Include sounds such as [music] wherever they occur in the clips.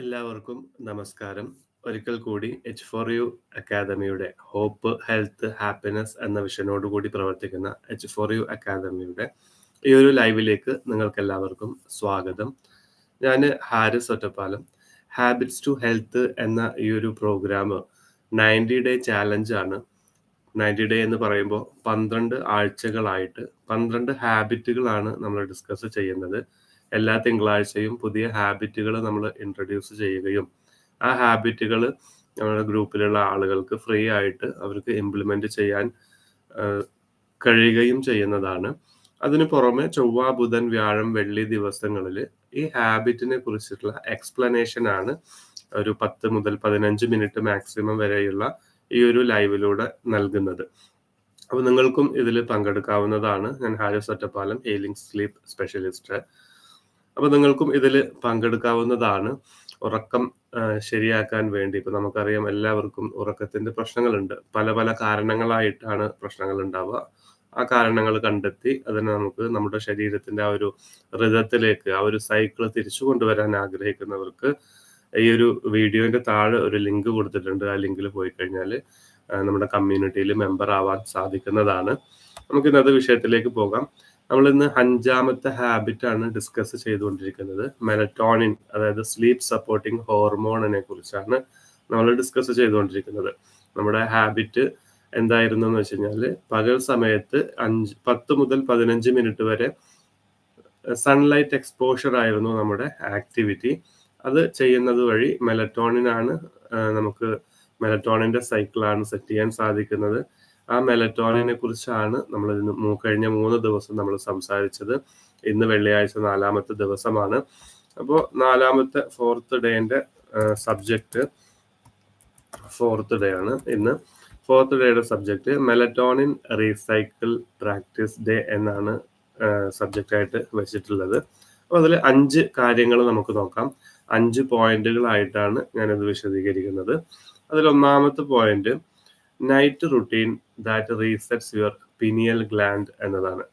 എല്ലാവർക്കും നമസ്കാരം. ഒരിക്കൽ കൂടി എച്ച് ഫോർ യു അക്കാദമിയുടെ ഹോപ്പ് ഹെൽത്ത് ഹാപ്പിനെസ് എന്ന വിഷനോട് കൂടി പ്രവർത്തിക്കുന്ന എച്ച് ഫോർ യു അക്കാദമിയുടെ ഈ ഒരു ലൈവിലേക്ക് നിങ്ങൾക്ക് എല്ലാവർക്കും സ്വാഗതം. ഞാൻ Haris Ottapalam. Habits to health എന്ന ഈ ഒരു പ്രോഗ്രാം നയന്റി ഡേ ചാലഞ്ചാണ് നയന്റി ഡേ എന്ന് പറയുമ്പോൾ പന്ത്രണ്ട് ആഴ്ചകളായിട്ട് പന്ത്രണ്ട് ഹാബിറ്റുകളാണ് നമ്മൾ ഡിസ്കസ് ചെയ്യുന്നത്. എല്ലാ തിങ്കളാഴ്ചയും പുതിയ ഹാബിറ്റുകൾ നമ്മൾ ഇൻട്രൊഡ്യൂസ് ചെയ്യുകയും ആ ഹാബിറ്റുകൾ നമ്മുടെ ഗ്രൂപ്പിലുള്ള ആളുകൾക്ക് ഫ്രീ ആയിട്ട് അവർക്ക് ഇംപ്ലിമെന്റ് ചെയ്യാൻ കഴിയുകയും ചെയ്യുന്നതാണ്. അതിനു പുറമെ ചൊവ്വ ബുധൻ വ്യാഴം വെള്ളി ദിവസങ്ങളിൽ ഈ ഹാബിറ്റിനെ കുറിച്ചിട്ടുള്ള എക്സ്പ്ലനേഷൻ ആണ് ഒരു പത്ത് മുതൽ പതിനഞ്ച് മിനിറ്റ് മാക്സിമം വരെയുള്ള ഈ ഒരു ലൈവിലൂടെ നൽകുന്നത്. അപ്പോൾ നിങ്ങൾക്കും ഇതിൽ പങ്കെടുക്കാവുന്നതാണ്. ഞാൻ Haris Ottapalam healing sleep specialist അപ്പോൾ നിങ്ങൾക്കും ഇതിൽ പങ്കെടുക്കാവുന്നതാണ്. ഉറക്കം ശരിയാക്കാൻ വേണ്ടി. ഇപ്പൊ നമുക്കറിയാം എല്ലാവർക്കും ഉറക്കത്തിന്റെ പ്രശ്നങ്ങളുണ്ട്. പല പല കാരണങ്ങളായിട്ടാണ് പ്രശ്നങ്ങൾ ഉണ്ടാവുക ആ കാരണങ്ങൾ കണ്ടെത്തി അതിനെ നമുക്ക് നമ്മുടെ ശരീരത്തിന്റെ ആ ഒരു ഋതത്തിലേക്ക് ആ ഒരു സൈക്കിൾ തിരിച്ചു കൊണ്ടുവരാൻ ആഗ്രഹിക്കുന്നവർക്ക് ഈ ഒരു വീഡിയോന്റെ താഴെ ഒരു ലിങ്ക് കൊടുത്തിട്ടുണ്ട്. ആ ലിങ്കിൽ പോയി കഴിഞ്ഞാൽ നമ്മുടെ കമ്മ്യൂണിറ്റിയിൽ മെമ്പർ ആവാൻ സാധിക്കുന്നതാണ്. നമുക്ക് ഇന്നത്തെ വിഷയത്തിലേക്ക് പോകാം. നമ്മൾ ഇന്ന് അഞ്ചാമത്തെ ഹാബിറ്റ് ആണ് ഡിസ്കസ് ചെയ്തുകൊണ്ടിരിക്കുന്നത്. മെലറ്റോണിൻ അതായത് സ്ലീപ്പ് സപ്പോർട്ടിംഗ് ഹോർമോണിനെ കുറിച്ചാണ് നമ്മൾ ഡിസ്കസ് ചെയ്തുകൊണ്ടിരിക്കുന്നത്. നമ്മുടെ ഹാബിറ്റ് എന്തായിരുന്നു എന്ന് വെച്ച് കഴിഞ്ഞാൽ പകൽ സമയത്ത് അഞ്ച് പത്ത് മുതൽ പതിനഞ്ച് മിനിറ്റ് വരെ സൺലൈറ്റ് എക്സ്പോഷർ ആയിരുന്നു നമ്മുടെ ആക്ടിവിറ്റി അത് ചെയ്യുന്നത് വഴി മെലറ്റോണിനാണ് നമുക്ക് മെലറ്റോണിന്റെ സൈക്കിളാണ് സെറ്റ് ചെയ്യാൻ സാധിക്കുന്നത്. ആ മെലറ്റോണിനെ കുറിച്ചാണ് നമ്മൾ ഇന്ന് കഴിഞ്ഞ മൂന്ന് ദിവസം നമ്മൾ സംസാരിച്ചത്. ഇന്ന് വെള്ളിയാഴ്ച നാലാമത്തെ ദിവസമാണ്. അപ്പോൾ നാലാമത്തെ ഫോർത്ത് ഡേന്റെ സബ്ജക്റ്റ് ഫോർത്ത് ഡേ ആണ് ഇന്ന്. ഫോർത്ത് ഡേയുടെ subject melatonin recycle practice day എന്നാണ് സബ്ജക്റ്റ് ആയിട്ട് വെച്ചിട്ടുള്ളത്. അപ്പോൾ അതിൽ അഞ്ച് കാര്യങ്ങൾ നമുക്ക് നോക്കാം. അഞ്ച് പോയിന്റുകളായിട്ടാണ് ഞാനത് വിശദീകരിക്കുന്നത്. അതിൽ ഒന്നാമത്തെ point night routine that resets your pineal gland എന്നതാണ്.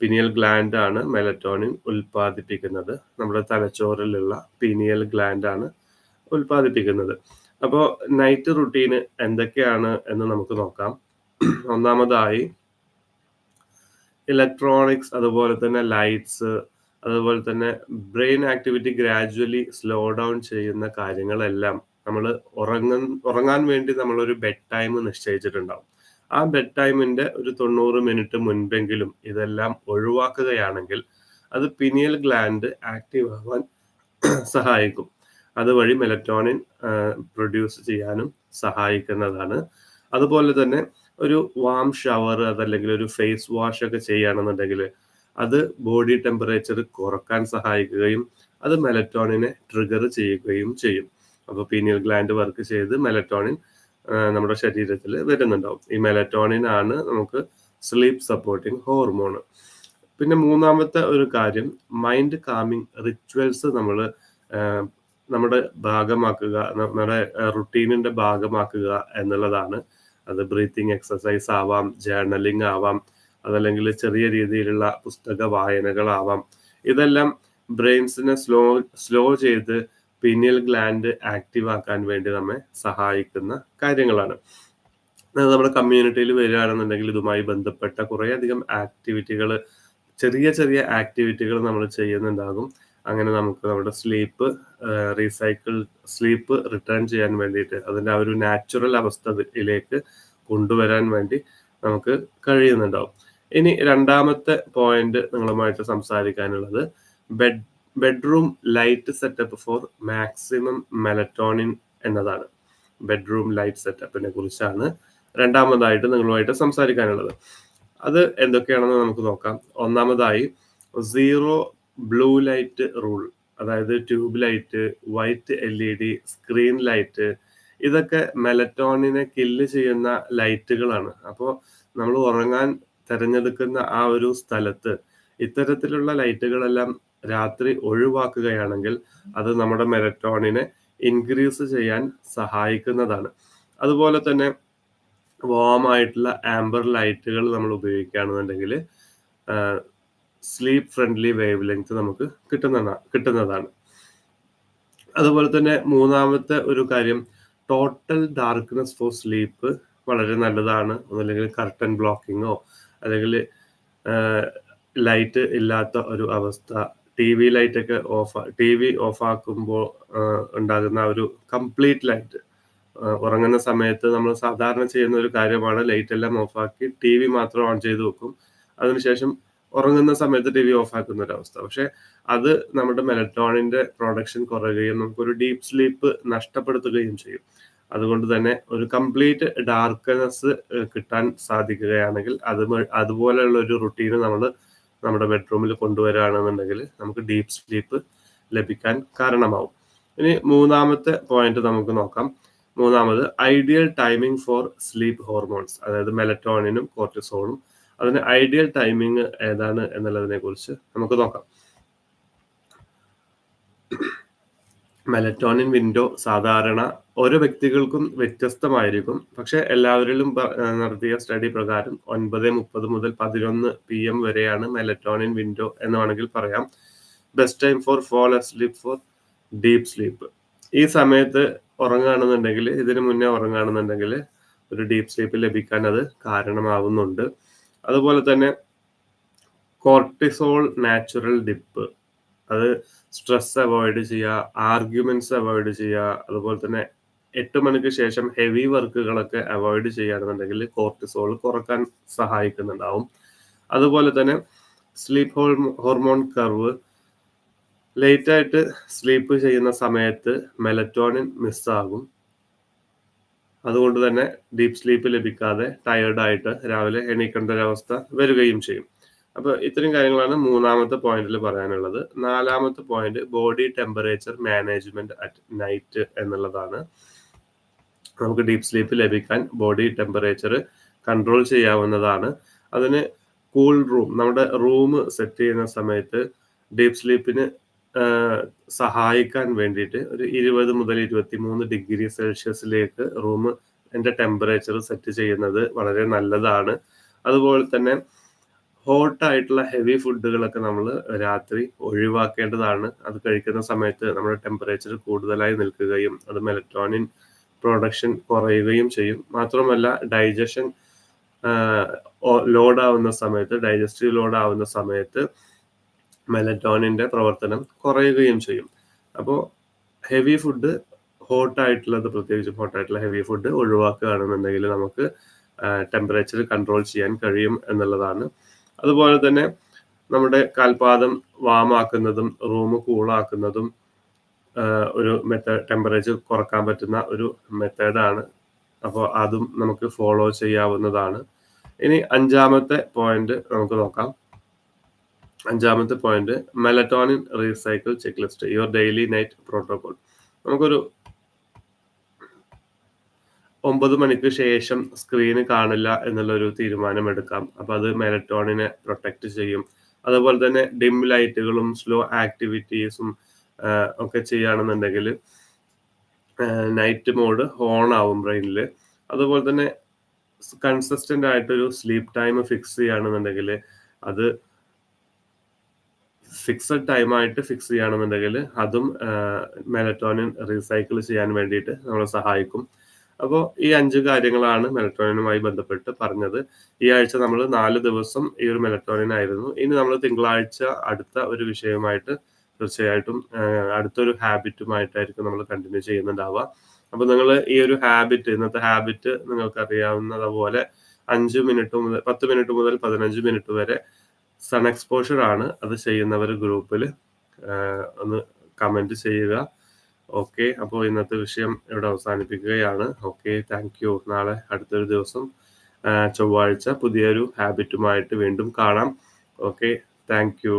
പിനിയൽ ഗ്ലാൻഡ് ആണ് മെലറ്റോണിൻ ഉൽപ്പാദിപ്പിക്കുന്നത്. നമ്മുടെ തലച്ചോറിലുള്ള പിനിയൽ ഗ്ലാൻഡ് ആണ് ഉൽപ്പാദിപ്പിക്കുന്നത്. അപ്പോൾ നൈറ്റ് റുട്ടീൻ എന്തൊക്കെയാണ് എന്ന് നമുക്ക് നോക്കാം. ഒന്നാമതായി ഇലക്ട്രോണിക്സ് അതുപോലെ തന്നെ ലൈറ്റ്സ് അതുപോലെ തന്നെ brain activity gradually slow down ചെയ്യുന്ന കാര്യങ്ങളെല്ലാം നമ്മൾ ഉറങ്ങാൻ ഉറങ്ങാൻ വേണ്ടി നമ്മളൊരു ബെഡ് ടൈം നിശ്ചയിച്ചിട്ടുണ്ടാവും. ആ ബെഡ് ടൈമിന്റെ ഒരു തൊണ്ണൂറ് മിനിറ്റ് മുൻപെങ്കിലും ഇതെല്ലാം ഒഴിവാക്കുകയാണെങ്കിൽ അത് പിനിയൽ ഗ്ലാൻഡ് ആക്റ്റീവ് ആവാൻ [clears throat] സഹായിക്കും. അതുവഴി മെലറ്റോണിൻ പ്രൊഡ്യൂസ് ചെയ്യാനും സഹായിക്കുന്നതാണ്. അതുപോലെ തന്നെ ഒരു വാം ഷവർ അതല്ലെങ്കിൽ ഒരു ഫേസ് വാഷ് ഒക്കെ ചെയ്യുകയാണെന്നുണ്ടെങ്കിൽ അത് ബോഡി ടെമ്പറേച്ചർ കുറയ്ക്കാൻ സഹായിക്കുകയും അത് മെലറ്റോണിനെ ട്രിഗർ ചെയ്യുകയും ചെയ്യും. അപ്പോൾ പീനിയൽ ഗ്ലാൻഡ് വർക്ക് ചെയ്ത് മെലറ്റോണിൻ നമ്മുടെ ശരീരത്തിൽ വരുന്നുണ്ടാവും. ഈ മെലറ്റോണിൻ ആണ് നമുക്ക് സ്ലീപ്പ് സപ്പോർട്ടിങ് ഹോർമോൺ പിന്നെ മൂന്നാമത്തെ ഒരു കാര്യം മൈൻഡ് കാമിങ് റിച്വൽസ് നമ്മൾ നമ്മുടെ ഭാഗമാക്കുക നമ്മുടെ റുട്ടീനിന്റെ ഭാഗമാക്കുക എന്നുള്ളതാണ്. അത് ബ്രീത്തിങ് എക്സസൈസ് ആവാം ജേർണലിംഗ് ആവാം അതല്ലെങ്കിൽ ചെറിയ രീതിയിലുള്ള പുസ്തക വായനകളാവാം. ഇതെല്ലാം ബ്രെയിൻസിനെ സ്ലോ സ്ലോ ചെയ്ത് പിനിയൽ ഗ്ലാൻഡ് ആക്റ്റീവ് ആക്കാൻ വേണ്ടി നമ്മെ സഹായിക്കുന്ന കാര്യങ്ങളാണ്. നമ്മുടെ കമ്മ്യൂണിറ്റിയിൽ വരികയാണെന്നുണ്ടെങ്കിൽ ഇതുമായി ബന്ധപ്പെട്ട കുറേയധികം ആക്ടിവിറ്റികൾ ചെറിയ ചെറിയ ആക്ടിവിറ്റികൾ നമ്മൾ ചെയ്യുന്നുണ്ടാകും. അങ്ങനെ നമുക്ക് നമ്മുടെ സ്ലീപ്പ് റീസൈക്കിൾ സ്ലീപ്പ് റിട്ടേൺ ചെയ്യാൻ വേണ്ടിയിട്ട് അതിന്റെ ആ ഒരു നാച്ചുറൽ അവസ്ഥയിലേക്ക് കൊണ്ടുവരാൻ വേണ്ടി നമുക്ക് കഴിയുന്നുണ്ടാവും. ഇനി രണ്ടാമത്തെ പോയിന്റ് നിങ്ങളുമായിട്ട് സംസാരിക്കാനുള്ളത് bed bedroom light setup for maximum melatonin എന്നതാണ്. ബെഡ്റൂം ലൈറ്റ് സെറ്റപ്പിനെ കുറിച്ചാണ് രണ്ടാമതായിട്ട് നിങ്ങളുമായിട്ട് സംസാരിക്കാനുള്ളത്. അത് എന്തൊക്കെയാണെന്ന് നമുക്ക് നോക്കാം. ഒന്നാമതായി സീറോ ബ്ലൂ ലൈറ്റ് റൂൾ അതായത് tube light white L E D screen light ഇതൊക്കെ മെലറ്റോണിനെ കില്ല് ചെയ്യുന്ന ലൈറ്റുകളാണ് അപ്പോൾ നമ്മൾ ഉറങ്ങാൻ തിരഞ്ഞെടുക്കുന്ന ആ ഒരു സ്ഥലത്ത് ഇത്തരത്തിലുള്ള ലൈറ്റുകളെല്ലാം രാത്രി ഒഴിവാക്കുകയാണെങ്കിൽ അത് നമ്മുടെ മെലറ്റോണിനെ ഇൻക്രീസ് ചെയ്യാൻ സഹായിക്കുന്നതാണ്. അതുപോലെ തന്നെ വാം ആയിട്ടുള്ള ആംബർ ലൈറ്റുകൾ നമ്മൾ ഉപയോഗിക്കുകയാണെന്നുണ്ടെങ്കിൽ സ്ലീപ്പ് ഫ്രണ്ട്ലി വേവ് ലെങ്ത് നമുക്ക് കിട്ടുന്ന കിട്ടുന്നതാണ്. അതുപോലെ തന്നെ മൂന്നാമത്തെ ഒരു കാര്യം ടോട്ടൽ ഡാർക്ക്നെസ് ഫോർ സ്ലീപ്പ് വളരെ നല്ലതാണ്. ഒന്നല്ലെങ്കിൽ കർട്ടൻ ബ്ലോക്കിങ്ങോ അല്ലെങ്കിൽ ലൈറ്റ് ഇല്ലാത്ത ഒരു അവസ്ഥ ടി വി ലൈറ്റൊക്കെ ഓഫ് ടി വി ഓഫ് ആക്കുമ്പോൾ ഉണ്ടാകുന്ന ഒരു കംപ്ലീറ്റ് ലൈറ്റ്. ഉറങ്ങുന്ന സമയത്ത് നമ്മൾ സാധാരണ ചെയ്യുന്ന ഒരു കാര്യമാണ് ലൈറ്റ് എല്ലാം ആക്കി ടി വി മാത്രം ഓൺ ചെയ്ത് വെക്കും. അതിനുശേഷം ഉറങ്ങുന്ന സമയത്ത് ടി വി ഓഫ് ആക്കുന്ന ഒരു അവസ്ഥ. പക്ഷെ അത് നമ്മുടെ മെലറ്റോണിന്റെ പ്രൊഡക്ഷൻ കുറയുകയും നമുക്കൊരു ഡീപ്പ് സ്ലീപ്പ് നഷ്ടപ്പെടുത്തുകയും ചെയ്യും. അതുകൊണ്ട് തന്നെ ഒരു കംപ്ലീറ്റ് ഡാർക്ക്നെസ് കിട്ടാൻ സാധിക്കുകയാണെങ്കിൽ അത് അതുപോലെയുള്ള ഒരു റുട്ടീന് നമ്മൾ നമ്മുടെ ബെഡ്റൂമിൽ കൊണ്ടുവരികയാണെന്നുണ്ടെങ്കിൽ നമുക്ക് ഡീപ്പ് സ്ലീപ്പ് ലഭിക്കാൻ കാരണമാവും. ഇനി മൂന്നാമത്തെ പോയിന്റ് നമുക്ക് നോക്കാം. മൂന്നാമത് ideal timing for sleep hormones അതായത് മെലറ്റോണിനും കോർട്ടിസോളും അതിന് ഐഡിയൽ ടൈമിംഗ് ഏതാണ് എന്നുള്ളതിനെ കുറിച്ച് നമുക്ക് നോക്കാം. മെലറ്റോണിൻ വിൻഡോ സാധാരണ ഓരോ വ്യക്തികൾക്കും വ്യത്യസ്തമായിരിക്കും. പക്ഷെ എല്ലാവരിലും നടത്തിയ സ്റ്റഡി പ്രകാരം ഒൻപത് മുപ്പത് മുതൽ പതിനൊന്ന് പി എം വരെയാണ് മെലറ്റോണിൻ വിൻഡോ എന്ന് വേണമെങ്കിൽ പറയാം. Best time for fall sleep for deep sleep ഈ സമയത്ത് ഉറങ്ങുകയാണെന്നുണ്ടെങ്കിൽ ഇതിന് മുന്നേ ഉറങ്ങുകയാണെന്നുണ്ടെങ്കിൽ ഒരു ഡീപ്പ് സ്ലീപ്പ് ലഭിക്കാൻ അത് കാരണമാവുന്നുണ്ട്. അതുപോലെ തന്നെ കോർട്ടിസോൾ നാച്ചുറൽ ഡിപ്പ് അത് സ്ട്രെസ് അവോയ്ഡ് ചെയ്യുക ആർഗ്യുമെന്റ്സ് അവോയ്ഡ് ചെയ്യുക അതുപോലെ തന്നെ എട്ട് മണിക്ക് ശേഷം ഹെവി വർക്കുകളൊക്കെ അവോയ്ഡ് ചെയ്യുകയാണെന്നുണ്ടെങ്കിൽ കോർട്ടിസോൾ കുറയ്ക്കാൻ സഹായിക്കുന്നുണ്ടാവും. അതുപോലെ തന്നെ സ്ലീപ്പ് ഹോർമോൺ കർവ് ലേറ്റ് ആയിട്ട് സ്ലീപ്പ് ചെയ്യുന്ന സമയത്ത് മെലറ്റോണിൻ മിസ്സാകും അതുകൊണ്ട് തന്നെ ഡീപ്പ് സ്ലീപ്പ് ലഭിക്കാതെ ടയേർഡായിട്ട് രാവിലെ എണീക്കേണ്ട ഒരവസ്ഥ വരികയും ചെയ്യും. അപ്പോൾ ഇത്രയും കാര്യങ്ങളാണ് മൂന്നാമത്തെ പോയിന്റിൽ പറയാനുള്ളത്. നാലാമത്തെ point body temperature management at night എന്നുള്ളതാണ്. നമുക്ക് ഡീപ് സ്ലീപ്പ് ലഭിക്കാൻ ബോഡി ടെമ്പറേച്ചർ കൺട്രോൾ ചെയ്യാവുന്നതാണ്. അതിന് കൂൾ റൂം നമ്മുടെ റൂം സെറ്റ് ചെയ്യുന്ന സമയത്ത് ഡീപ് സ്ലീപ്പിന് സഹായിക്കാൻ വേണ്ടിയിട്ട് ഒരു ഇരുപത് മുതൽ ഇരുപത്തി മൂന്ന് ഡിഗ്രി സെൽഷ്യസിലേക്ക് റൂം എന്റെ ടെമ്പറേച്ചർ സെറ്റ് ചെയ്യുന്നത് വളരെ നല്ലതാണ്. അതുപോലെ തന്നെ ഹോട്ട് ആയിട്ടുള്ള ഹെവി ഫുഡുകളൊക്കെ നമ്മൾ രാത്രി ഒഴിവാക്കേണ്ടതാണ്. അത് കഴിക്കുന്ന സമയത്ത് നമ്മുടെ ടെമ്പറേച്ചർ കൂടുതലായി നിൽക്കുകയും അത് മെലക്ട്രോണിൻ പ്രൊഡക്ഷൻ കുറയുകയും ചെയ്യും. മാത്രമല്ല ഡൈജഷൻ ലോഡ് ആവുന്ന സമയത്ത് ഡൈജസ്റ്റീവ് ലോഡ് ആവുന്ന സമയത്ത് മെലറ്റോണിന്റെ പ്രവർത്തനം കുറയുകയും ചെയ്യും. അപ്പോൾ ഹെവി ഫുഡ് ഹോട്ടായിട്ടുള്ളത് പ്രത്യേകിച്ച് ഹോട്ടായിട്ടുള്ള ഹെവി ഫുഡ് ഒഴിവാക്കുകയാണെന്നുണ്ടെങ്കിൽ നമുക്ക് ടെമ്പറേച്ചർ കൺട്രോൾ ചെയ്യാൻ കഴിയും എന്നുള്ളതാണ് അതുപോലെ തന്നെ നമ്മുടെ കാൽപാദം വാമാക്കുന്നതും റൂം കൂളാക്കുന്നതും ഒരു മെത്തേഡ് ടെമ്പറേച്ചർ കുറയ്ക്കാൻ പറ്റുന്ന ഒരു മെത്തേഡാണ് അപ്പോൾ അതും നമുക്ക് ഫോളോ ചെയ്യാവുന്നതാണ്. ഇനി അഞ്ചാമത്തെ പോയിന്റ് നമുക്ക് നോക്കാം. അഞ്ചാമത്തെ point melatonin recycle checklist your daily night protocol നമുക്കൊരു ഒമ്പത് മണിക്ക് ശേഷം സ്ക്രീന് കാണില്ല എന്നുള്ള ഒരു തീരുമാനം എടുക്കാം അപ്പൊ അത് മെലറ്റോണിനെ പ്രൊട്ടക്ട് ചെയ്യും. അതുപോലെ തന്നെ ഡിം ലൈറ്റുകളും സ്ലോ ആക്ടിവിറ്റീസും ഒക്കെ ചെയ്യുകയാണെന്നുണ്ടെങ്കിൽ നൈറ്റ് മോഡ് ഓൺ ആവും ബ്രെയിനിൽ അതുപോലെ തന്നെ കൺസിസ്റ്റന്റ് ആയിട്ടൊരു സ്ലീപ്പ് ടൈം ഫിക്സ് ചെയ്യുകയാണെന്നുണ്ടെങ്കിൽ അത് ഫിക്സഡ് ടൈമായിട്ട് ഫിക്സ് ചെയ്യുകയാണെന്നുണ്ടെങ്കിൽ അതും മെലറ്റോണിൻ റീസൈക്കിൾ ചെയ്യാൻ വേണ്ടിയിട്ട് നമ്മളെ സഹായിക്കും. അപ്പോൾ ഈ അഞ്ച് കാര്യങ്ങളാണ് മെലക്ട്രോണിനുമായി ബന്ധപ്പെട്ട് പറഞ്ഞത്. ഈ ആഴ്ച നമ്മൾ നാല് ദിവസം ഈ ഒരു മെലക്ട്രോണിൻ ആയിരുന്നു ഇനി നമ്മൾ തിങ്കളാഴ്ച അടുത്ത ഒരു വിഷയമായിട്ട് തീർച്ചയായിട്ടും അടുത്തൊരു ഹാബിറ്റുമായിട്ടായിരിക്കും നമ്മൾ കണ്ടിന്യൂ ചെയ്യുന്നുണ്ടാവുക. അപ്പോൾ നിങ്ങൾ ഈ ഒരു ഹാബിറ്റ് ഇന്നത്തെ ഹാബിറ്റ് നിങ്ങൾക്ക് അറിയാവുന്നതുപോലെ അഞ്ച് മിനിറ്റ് മുതൽ പത്ത് മിനിറ്റ് മുതൽ പതിനഞ്ച് മിനിറ്റ് വരെ സൺ എക്സ്പോഷർ ആണ് അത് ചെയ്യുന്നവർ ഗ്രൂപ്പിൽ ഒന്ന് കമന്റ് ചെയ്യുക. ഓക്കെ അപ്പോൾ ഇന്നത്തെ വിഷയം ഇവിടെ അവസാനിപ്പിക്കുകയാണ്. ഓക്കെ താങ്ക് യു നാളെ അടുത്തൊരു ദിവസം ചൊവ്വാഴ്ച പുതിയൊരു ഹാബിറ്റുമായിട്ട് വീണ്ടും കാണാം. Okay thank you